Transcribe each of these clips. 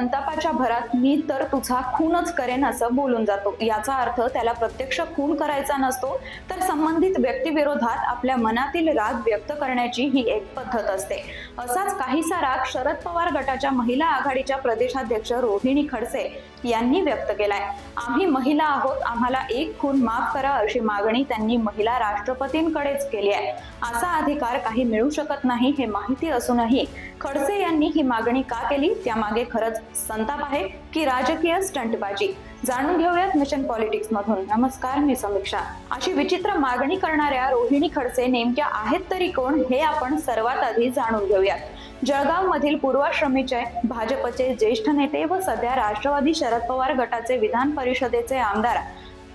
संतापाच्या भरात मी तर तुझा खूनच करेन असं बोलून जातो. याचा अर्थ त्याला प्रत्यक्ष खून करायचा नसतो तर संबंधित व्यक्तीविरोधात आपल्या मनातील राग व्यक्त करण्याची ही एक पद्धत असते. असाच काहीसा राग शरद पवार गटाच्या महिला आघाडीच्या प्रदेशाध्यक्ष रोहिणी खडसे यांनी व्यक्त केलाय. आम्ही महिला आहोत आम्हाला एक खून माफ करा अशी मागणी त्यांनी महिला राष्ट्रपतींकडेच केली आहे. असा अधिकार काही मिळू शकत नाही हे माहिती असूनही खडसे यांनी ही मागणी का केली? त्यामागे खरंच संताप आहे की राजकीय स्टंटबाजी. जाणून घेऊयात मिशन पॉलिटिक्स मधून. नमस्कार मी समीक्षा. अशी विचित्र मागणी करणाऱ्या रोहिणी खडसे नेमक्या आहेत तरी कोण हे आपण सर्वात आधी जाणून घेऊयात. जळगाव मधील पूर्वाश्रमीचे भाजपचे ज्येष्ठ नेते व सध्या राष्ट्रवादी शरद पवार गटाचे विधान परिषदेचे आमदार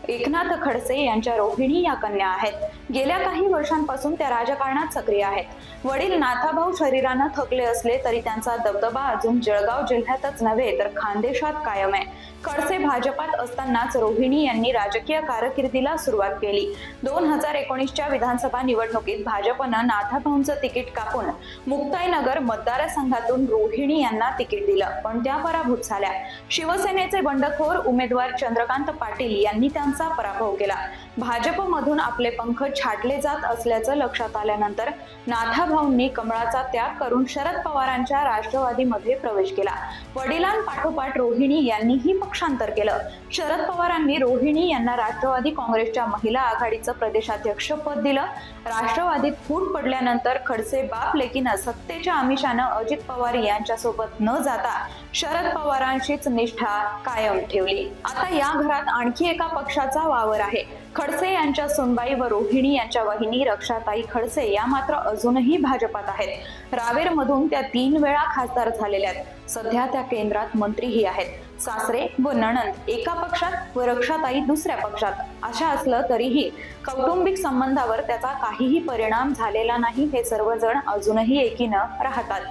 एकनाथ खडसे यांच्या रोहिणी या कन्या आहेत. गेल्या काही वर्षांपासून त्या राजकारणात सक्रिय आहेत. वडील नाथाभाऊ शरीरानं थकले असले तरी त्यांचा दबदबा अजून जळगाव जिल्ह्यातच नव्हे तर खानदेशात कायम आहे. खडसे भाजपात असतानाच रोहिणी यांनी राजकीय कारकिर्दीला सुरुवात केली. दोन हजार एकोणीसच्या विधानसभा निवडणुकीत भाजपनं नाथाभाऊंचं तिकीट कापून मुक्ताईनगर मतदारसंघातून रोहिणी यांना तिकीट दिलं पण त्या पराभूत झाल्या. शिवसेनेचे बंडखोर उमेदवार चंद्रकांत पाटील यांनी त्यांचं पराभव केला. भाजपमधून आपले पंख छाटले जात असल्याचं लक्षात आल्यानंतर नाथाभाऊंनी कमळाचा त्याग करून शरद पवारांच्या राष्ट्रवादीमध्ये प्रवेश केला. वडिलांपाठोपाठ रोहिणी यांनीही पक्षांतर केलं. शरद पवारांनी रोहिणी यांना राष्ट्रवादी काँग्रेसच्या महिला आघाडीचं प्रदेशाध्यक्ष पद दिलं. राष्ट्रवादीत फूट पडल्यानंतर खडसे बाप लेकीनं सत्तेच्या आमिषानं अजित पवार यांच्यासोबत न जाता शरद पवारांशीच निष्ठा कायम ठेवली. आता या घरात आणखी एका पक्षाचा वावर आहे. खडसे यांच्या सुनबाई व रोहिणी यांच्या वहिनी रक्षाताई खडसे या मात्र अजूनही भाजपात आहेत. रावेर मधून त्या तीन वेळा खासदार झालेल्या आहेत. सध्या त्या केंद्रात मंत्रीही आहेत. सासरे व नणंद एका पक्षात व रक्षाताई दुसऱ्या पक्षात. अशा असलं तरीही कौटुंबिक संबंधावर त्याचा काहीही परिणाम झालेला नाही हे सर्वजण अजूनही एकीनं राहतात.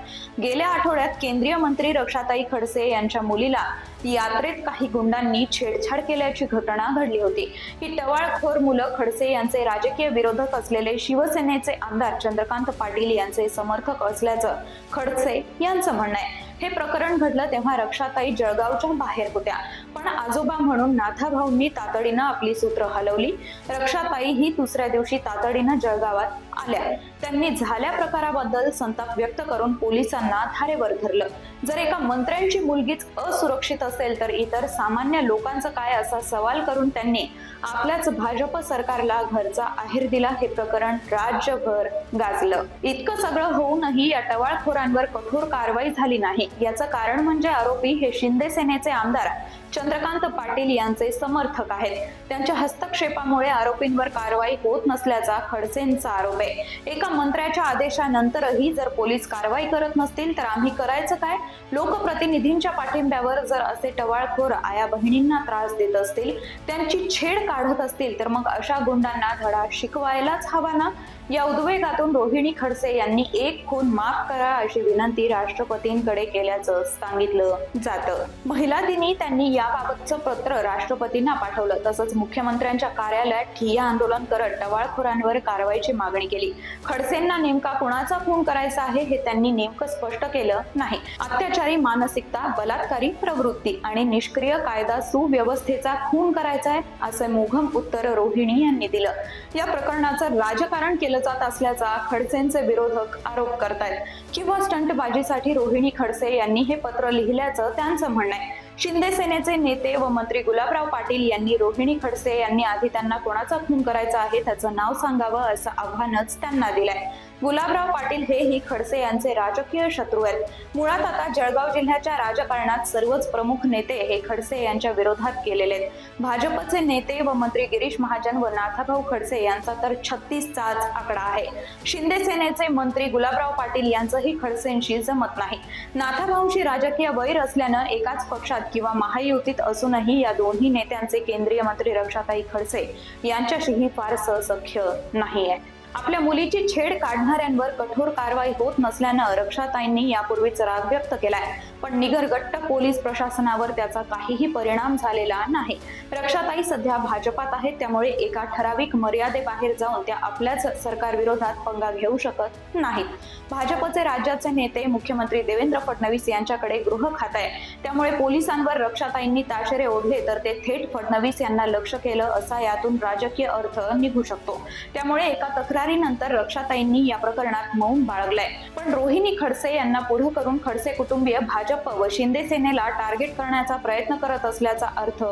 गेल्या आठवड्यात केंद्रीय मंत्री रक्षाताई खडसे यांच्या मुलीला यात्रेत काही गुंडांनी छेडछाड केल्याची घटना घडली होती. ही टवाळखोर मुलं खडसे यांचे राजकीय विरोधक असलेले शिवसेनेचे आमदार चंद्रकांत पाटील यांचे समर्थक असल्याचं खडसे यांचं म्हणणं आहे. हे प्रकरण घडलं तेव्हा रक्षाताई जळगावच्या बाहेर होत्या. पण आजोबा म्हणून नाथाभाऊंनी तातडीनं आपली सूत्र हलवली. रक्षाताई ही दुसऱ्या दिवशी तातडीनं जळगावात आल्या. त्यांनी झाल्या प्रकाराबद्दल संताप व्यक्त करून पोलिसांना धारेवर धरलं. जर एका मंत्र्यांची मुलगीच असुरक्षित असेल तर इतर सामान्य लोकांचं काय असा सवाल करून त्यांनी आपल्याच भाजप सरकारला घरचा आहेर दिला हे प्रकरण राज्यभर गाजलं. इतकं सगळं होऊनही या टवाळखोरांवर कठोर कारवाई झाली नाही. याचं कारण म्हणजे आरोपी हे शिंदे सेनेचे आमदार चंद्रकांत पाटील यांचे समर्थक आहेत. त्यांच्या हस्तक्षेपामुळे आरोपींवर कारवाई होत नसल्याचा खडसेंचा आरोप आहे. एका मंत्र्याच्या आदेशानंतरही जर पोलीस कारवाई करत नसतील तर आम्ही करायचं काय? लोकप्रतिनिधींच्या पाठिंब्यावर जर असे टवाळखोर आया बहिणींना त्रास देत असतील त्यांची छेड काढत असतील तर मग अशा गुंडांना धडा शिकवायलाच हवा ना? या उद्वेगातून रोहिणी खडसे यांनी एक खून माफ करा अशी विनंती राष्ट्रपतींकडे केल्याचं सांगितलं जातं. महिला दिनी त्यांनी याबाबतचं पत्र राष्ट्रपतींना पाठवलं. तसंच मुख्यमंत्र्यांच्या कार्यालयात ठिय्या आंदोलन करत टवाळखोरांवर कारवाईची मागणी केली. खडसेंना नेमका कुणाचा खून करायचा आहे हे त्यांनी नेमकं स्पष्ट केलं नाही. अत्याचारी मानसिकता बलात्कारी प्रवृत्ती आणि निष्क्रिय कायदा सुव्यवस्थेचा खून करायचा आहे असं मोघम उत्तर रोहिणी यांनी दिलं. या प्रकरणाचं राजकारण केलं जात असल्याचा खडसेंचे विरोधक आरोप करतायत. किंवा स्टंटबाजीसाठी रोहिणी खडसे यांनी हे पत्र लिहिल्याचं त्यांचं म्हणणं आहे. शिंदे सेनेचे नेते व मंत्री गुलाबराव पाटील यांनी रोहिणी खडसे यांनी आधी त्यांना कोणाचा खून करायचा आहे त्याचं नाव सांगावं असं आव्हानच त्यांना दिलंय. गुलाबराव पाटील हे ही खडसे यांचे राजकीय शत्रू आहेत. मुळात आता जळगाव जिल्ह्याच्या राजकारणात सर्वच प्रमुख नेते हे खडसे यांच्या विरोधात केलेले आहेत. भाजपचे नेते व मंत्री गिरीश महाजन व नाथाभाऊ खडसे यांचा तर छत्तीसचाच आकडा आहे. शिंदे सेनेचे मंत्री गुलाबराव पाटील यांचंही खडसेंशी जमत नाही. नाथाभाऊंशी राजकीय वैर असल्यानं एकाच पक्षात किंवा महायुतीत असूनही या दोन्ही नेत्यांचे केंद्रीय मंत्री रक्षाताई खडसे यांच्याशीही फार सहसख्य नाही आहे आपल्या मुलीची छेड काढणाऱ्यांवर कठोर कारवाई होत नसल्यानं रक्षाताईंनी यापूर्वीच राग व्यक्त केलाय. पण निगरगट्ट पोलीस प्रशासनावर त्याचा काहीही परिणाम झालेला नाही. रक्षाताई सध्या भाजपात आहेत त्यामुळे एका ठराविक मर्यादेबाहेर जाऊन त्या आपल्याच सरकारविरोधात पंगा घेऊ शकत नाहीत. भाजपचे राज्याचे नेते मुख्यमंत्री देवेंद्र फडणवीस यांच्याकडे गृह खात आहे त्यामुळे पोलिसांवर रक्षाताईंनी ताशेरे ओढले तर ते थेट फडणवीस यांना लक्ष केलं असा यातून राजकीय अर्थ निघू शकतो. त्यामुळे एका तक्रार तक्रारीनंतर रक्षाताईंनी या प्रकरणात मौन बाळगलंय. पण रोहिणी खडसे यांना पुढे करून खडसे कुटुंबीय भाजप व शिंदे सेनेला टार्गेट करण्याचा प्रयत्न करत असल्याचा अर्थ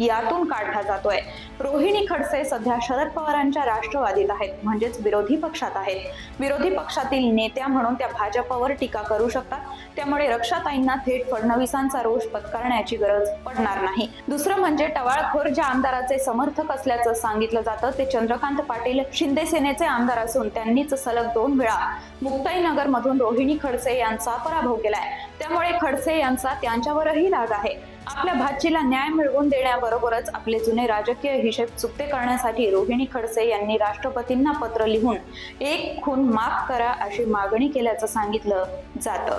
यातून काढला जातोय. रोहिणी खडसे सध्या शरद पवारांच्या राष्ट्रवादीत आहेत म्हणजेच विरोधी पक्षात आहेत. विरोधी पक्षातील नेत्या म्हणून त्या भाजपवर टीका करू शकतात. त्यामुळे रक्षाताईंना थेट फडणवीसांचा रोष पत्करण्याची गरज पडणार नाही. दुसरं म्हणजे टवाळखोर ज्या आमदाराचे समर्थक असल्याचं सांगितलं जातं ते चंद्रकांत पाटील शिंदे सेनेचे आमदार असून त्यांनीच सलग दोन वेळा मुक्ताईनगर मधून रोहिणी खडसे यांचा पराभव केलाय. त्यामुळे खडसे यांचा त्यांच्यावरही राग आहे. आपल्या भाचीला न्याय मिळवून देण्याबरोबरच आपले जुने राजकीय हिशेब चुकते करण्यासाठी रोहिणी खडसे यांनी राष्ट्रपतींना पत्र लिहून एक खून माफ करा अशी मागणी केल्याचं सांगितलं जातं.